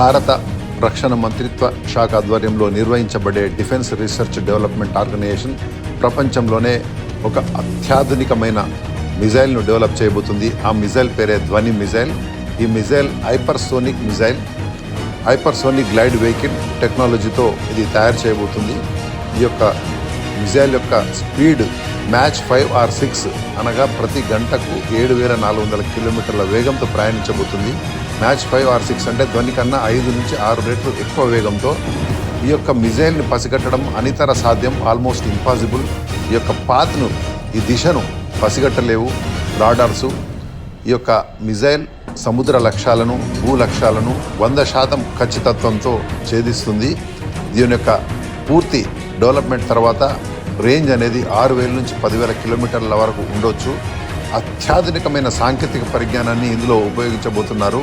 భారత రక్షణ మంత్రిత్వ శాఖ ఆధ్వర్యంలో నిర్వహించబడే డిఫెన్స్ రీసెర్చ్ డెవలప్మెంట్ ఆర్గనైజేషన్ ప్రపంచంలోనే ఒక అత్యాధునికమైన మిజైల్ను డెవలప్ చేయబోతుంది. ఆ మిజైల్ పేరే ధ్వని మిజైల్. ఈ missile hypersonic missile hypersonic glide vehicle టెక్నాలజీతో ఇది తయారు చేయబోతుంది. ఈ యొక్క మిజైల్ యొక్క speed Mach five or six అనగా ప్రతి గంటకు ఏడు వేల నాలుగు వందల కిలోమీటర్ల వేగంతో ప్రయాణించబోతుంది. మ్యాచ్ ఫైవ్ ఆర్ సిక్స్ అంటే ధ్వని కన్నా ఐదు నుంచి ఆరు రెట్లు ఎక్కువ వేగంతో ఈ యొక్క మిజైల్ని పసిగట్టడం అనితర సాధ్యం ఆల్మోస్ట్ ఇంపాసిబుల్ ఈ యొక్క పాత్ను ఈ దిశను పసిగట్టలేవు. రాడార్సు ఈ యొక్క మిజైల్ సముద్ర లక్ష్యాలను భూ లక్ష్యాలను వంద శాతం ఖచ్చితత్వంతో ఛేదిస్తుంది. దీని యొక్క పూర్తి డెవలప్మెంట్ తర్వాత రేంజ్ అనేది ఆరు వేల నుంచి పదివేల కిలోమీటర్ల వరకు ఉండొచ్చు. అత్యాధునికమైన సాంకేతిక పరిజ్ఞానాన్ని ఇందులో ఉపయోగించబోతున్నారు.